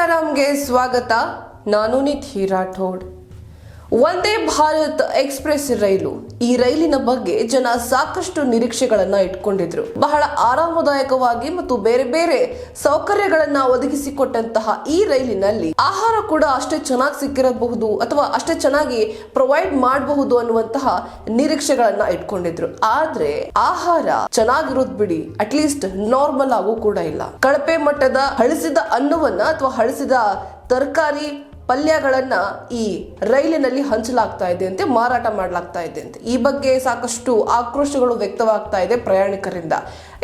સીતારામ ગેસ સ્વાગતા નાનુનીથી રાઠોડ ವಂದೇ ಭಾರತ್ ಎಕ್ಸ್ಪ್ರೆಸ್ ರೈಲು. ಈ ರೈಲಿನ ಬಗ್ಗೆ ಜನ ಸಾಕಷ್ಟು ನಿರೀಕ್ಷೆಗಳನ್ನ ಇಟ್ಕೊಂಡಿದ್ರು. ಬಹಳ ಆರಾಮದಾಯಕವಾಗಿ ಮತ್ತು ಬೇರೆ ಬೇರೆ ಸೌಕರ್ಯಗಳನ್ನ ಒದಗಿಸಿಕೊಟ್ಟಂತಹ ಈ ರೈಲಿನಲ್ಲಿ ಆಹಾರ ಕೂಡ ಅಷ್ಟೇ ಚೆನ್ನಾಗಿ ಸಿಕ್ಕಿರಬಹುದು ಅಥವಾ ಅಷ್ಟೇ ಚೆನ್ನಾಗಿ ಪ್ರೊವೈಡ್ ಮಾಡಬಹುದು ಅನ್ನುವಂತಹ ನಿರೀಕ್ಷೆಗಳನ್ನ ಇಟ್ಕೊಂಡಿದ್ರು. ಆದ್ರೆ ಆಹಾರ ಚೆನ್ನಾಗಿರೋದ್ ಬಿಡಿ ಅಟ್ಲೀಸ್ಟ್ ನಾರ್ಮಲ್ ಆಗು ಕೂಡ ಇಲ್ಲ. ಕಳಪೆ ಮಟ್ಟದ ಹಳಿಸಿದ ಅನ್ನವನ್ನ ಅಥವಾ ಹಳಿಸಿದ ತರಕಾರಿ ಪಲ್ಯಗಳನ್ನ ಈ ರೈಲಿನಲ್ಲಿ ಹಂಚಲಾಗ್ತಾ ಇದೆ ಅಂತೆ, ಮಾರಾಟ ಮಾಡಲಾಗ್ತಾ ಇದೆ ಅಂತೆ. ಈ ಬಗ್ಗೆ ಸಾಕಷ್ಟು ಆಕ್ರೋಶಗಳು ವ್ಯಕ್ತವಾಗ್ತಾ ಇದೆ ಪ್ರಯಾಣಿಕರಿಂದ.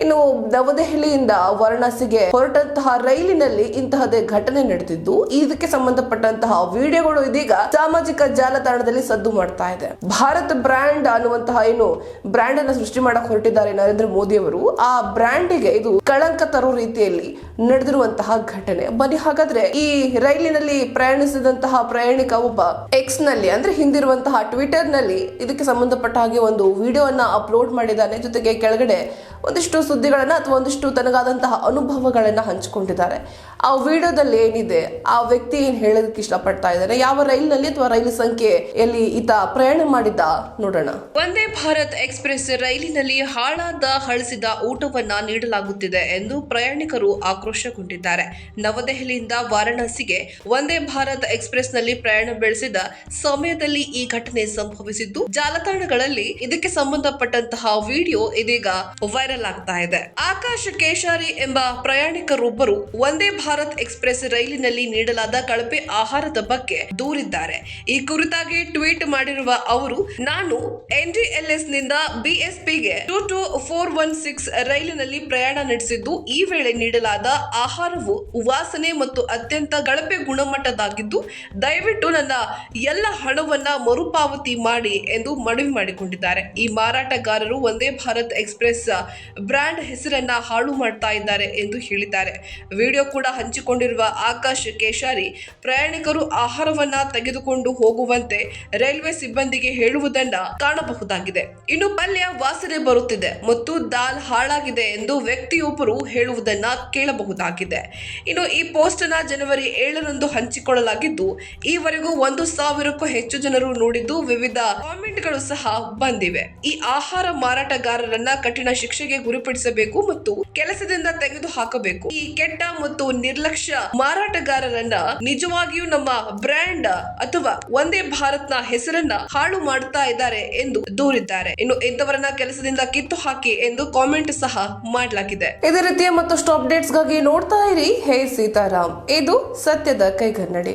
ಇನ್ನು ನವದೆಹಲಿಯಿಂದ ವಾರಣಾಸಿಗೆ ಹೊರಟಂತಹ ರೈಲಿನಲ್ಲಿ ಇಂತಹದೇ ಘಟನೆ ನಡೆದಿದ್ದು, ಇದಕ್ಕೆ ಸಂಬಂಧಪಟ್ಟಂತಹ ವಿಡಿಯೋಗಳು ಇದೀಗ ಸಾಮಾಜಿಕ ಜಾಲತಾಣದಲ್ಲಿ ಸದ್ದು ಮಾಡ್ತಾ ಇದೆ. ಭಾರತ್ ಬ್ರ್ಯಾಂಡ್ ಅನ್ನುವಂತಹ ಏನು ಬ್ರ್ಯಾಂಡ್ ಅನ್ನ ಸೃಷ್ಟಿ ಮಾಡಕ್ ಹೊರಟಿದ್ದಾರೆ ನರೇಂದ್ರ ಮೋದಿ ಅವರು, ಆ ಬ್ರ್ಯಾಂಡಿಗೆ ಇದು ಕಳಂಕ ತರೋ ರೀತಿಯಲ್ಲಿ ನಡೆದಿರುವಂತಹ ಘಟನೆ. ಬನ್ನಿ, ಹಾಗಾದ್ರೆ ಈ ರೈಲಿನಲ್ಲಿ ಪ್ರಯಾಣಿಸಿದಂತಹ ಪ್ರಯಾಣಿಕ ಒಬ್ಬ ಎಕ್ಸ್ನಲ್ಲಿ ಅಂದ್ರೆ ಹಿಂದಿರುವಂತಹ ಟ್ವಿಟರ್ನಲ್ಲಿ ಇದಕ್ಕೆ ಸಂಬಂಧಪಟ್ಟ ಹಾಗೆ ಒಂದು ವಿಡಿಯೋ ಅನ್ನ ಅಪ್ಲೋಡ್ ಮಾಡಿದ್ದಾನೆ. ಜೊತೆಗೆ ಕೆಳಗಡೆ ಒಂದಿಷ್ಟು ಸುದ್ದಿಗಳನ್ನ ಅಥವಾ ಒಂದಿಷ್ಟು ತನಗಾದಂತಹ ಅನುಭವಗಳನ್ನ ಹಂಚಿಕೊಂಡಿದ್ದಾರೆ. ಆ ವಿಡಿಯೋದಲ್ಲಿ ಏನಿದೆ? ಆ ವ್ಯಕ್ತಿ ಏನ್ ಹೇಳೋದಕ್ಕೆ ಇಷ್ಟಪಡ್ತಾ ಇದ್ದಾರೆ? ಯಾವ ರೈಲಿನಲ್ಲಿ ಅಥವಾ ರೈಲು ಸಂಖ್ಯೆ ಎಲ್ಲಿ ಈತ ಪ್ರಯಾಣ ಮಾಡಿದ್ದ? ನೋಡೋಣ. ವಂದೇ ಭಾರತ್ ಎಕ್ಸ್ಪ್ರೆಸ್ ರೈಲಿನಲ್ಲಿ ಹಾಳಾದ ಹಳಸಿದ ಊಟವನ್ನ ನೀಡಲಾಗುತ್ತಿದೆ ಎಂದು ಪ್ರಯಾಣಿಕರು ಆಕ್ರೋಶಗೊಂಡಿದ್ದಾರೆ. ನವದೆಹಲಿಯಿಂದ ವಾರಣಾಸಿಗೆ ವಂದೇ ಭಾರತ್ ಎಕ್ಸ್ಪ್ರೆಸ್ನಲ್ಲಿ ಪ್ರಯಾಣ ಬೆಳೆಸಿದ ಸಮಯದಲ್ಲಿ ಈ ಘಟನೆ ಸಂಭವಿಸಿದ್ದು, ಜಾಲತಾಣಗಳಲ್ಲಿ ಇದಕ್ಕೆ ಸಂಬಂಧಪಟ್ಟಂತಹ ವಿಡಿಯೋ ಇದೀಗ ವೈರಲ್ ಆಗ್ತಾ ಇದೆ. ಆಕಾಶ ಕೇಶಾರಿ ಎಂಬ ಪ್ರಯಾಣಿಕರೊಬ್ಬರು ವಂದೇ ಭಾರತ್ ಎಕ್ಸ್ಪ್ರೆಸ್ ರೈಲಿನಲ್ಲಿ ನೀಡಲಾದ ಕಳಪೆ ಆಹಾರದ ಬಗ್ಗೆ ದೂರಿದ್ದಾರೆ. ಈ ಕುರಿತಾಗಿ ಟ್ವೀಟ್ ಮಾಡಿರುವ ಅವರು, ನಾನು ಎನ್ಡಿಎಲ್ಎಸ್ನಿಂದ ಬಿಎಸ್ಪಿಗೆ two two four one six ರೈಲಿನಲ್ಲಿ ಪ್ರಯಾಣ ನಡೆಸಿದ್ದು, ಈ ವೇಳೆ ನೀಡಲಾದ ಆಹಾರವು ವಾಸನೆ ಮತ್ತು ಅತ್ಯಂತ ಕಳಪೆ ಗುಣಮಟ್ಟದಾಗಿದ್ದು ದಯವಿಟ್ಟು ನನ್ನ ಎಲ್ಲ ಹಣವನ್ನ ಮರುಪಾವತಿ ಮಾಡಿ ಎಂದು ಮನವಿ ಮಾಡಿಕೊಂಡಿದ್ದಾರೆ. ಈ ಮಾರಾಟಗಾರರು ಒಂದೇ ಭಾರತ್ ಎಕ್ಸ್ಪ್ರೆಸ್ ಹೆಸರನ್ನ ಹಾಳು ಮಾಡ್ತಾ ಇದ್ದಾರೆ ಎಂದು ಹೇಳಿದ್ದಾರೆ. ವಿಡಿಯೋ ಕೂಡ ಹಂಚಿಕೊಂಡಿರುವ ಆಕಾಶ್ ಕೇಶಾರಿ ಪ್ರಯಾಣಿಕರು ಆಹಾರವನ್ನ ತೆಗೆದುಕೊಂಡು ಹೋಗುವಂತೆ ರೈಲ್ವೆ ಸಿಬ್ಬಂದಿಗೆ ಹೇಳುವುದನ್ನ ಕಾಣಬಹುದಾಗಿದೆ. ಇನ್ನು ಪಲ್ಯ ವಾಸನೆ ಬರುತ್ತಿದೆ ಮತ್ತು ದಾಲ್ ಹಾಳಾಗಿದೆ ಎಂದು ವ್ಯಕ್ತಿಯೊಬ್ಬರು ಹೇಳುವುದನ್ನ ಕೇಳಬಹುದಾಗಿದೆ. ಇನ್ನು ಈ ಪೋಸ್ಟ್ನ ಜನವರಿ ಏಳರಂದು ಹಂಚಿಕೊಳ್ಳಲಾಗಿದ್ದು, ಈವರೆಗೂ ಒಂದು ಸಾವಿರಕ್ಕೂ ಹೆಚ್ಚು ಜನರು ನೋಡಿದ್ದು ವಿವಿಧ ಕಾಮೆಂಟ್ಗಳು ಸಹ ಬಂದಿವೆ. ಈ ಆಹಾರ ಮಾರಾಟಗಾರರನ್ನ ಕಠಿಣ ಶಿಕ್ಷೆಗೆ ಗುರಿಪಡಿಸಬೇಕು ಮತ್ತು ಕೆಲಸದಿಂದ ತೆಗೆದು ಹಾಕಬೇಕು ಈ ಕೆಟ್ಟ ಮತ್ತು ನಿರ್ಲಕ್ಷ್ಯ ಮಾರಾಟಗಾರರನ್ನ ನಿಜವಾಗಿಯೂ ನಮ್ಮ ಬ್ರ್ಯಾಂಡ್ ಅಥವಾ ಒಂದೇ ಭಾರತ್ನ ಹೆಸರನ್ನ ಹಾಳು ಮಾಡ್ತಾ ಇದ್ದಾರೆ ಎಂದು ದೂರಿದ್ದಾರೆ. ಇನ್ನು ಇಂಥವರನ್ನ ಕೆಲಸದಿಂದ ಕಿತ್ತು ಹಾಕಿ ಎಂದು ಕಾಮೆಂಟ್ ಸಹ ಮಾಡಲಾಗಿದೆ. ಇದೇ ರೀತಿಯ ಮತ್ತಷ್ಟು ಅಪ್ಡೇಟ್ಸ್ಗಾಗಿ ನೋಡ್ತಾ ಇರಿ. ಹೇ ಸೀತಾರಾಮ್. ಇದು ಸತ್ಯದ ಕೈಗನ್ನಡಿ.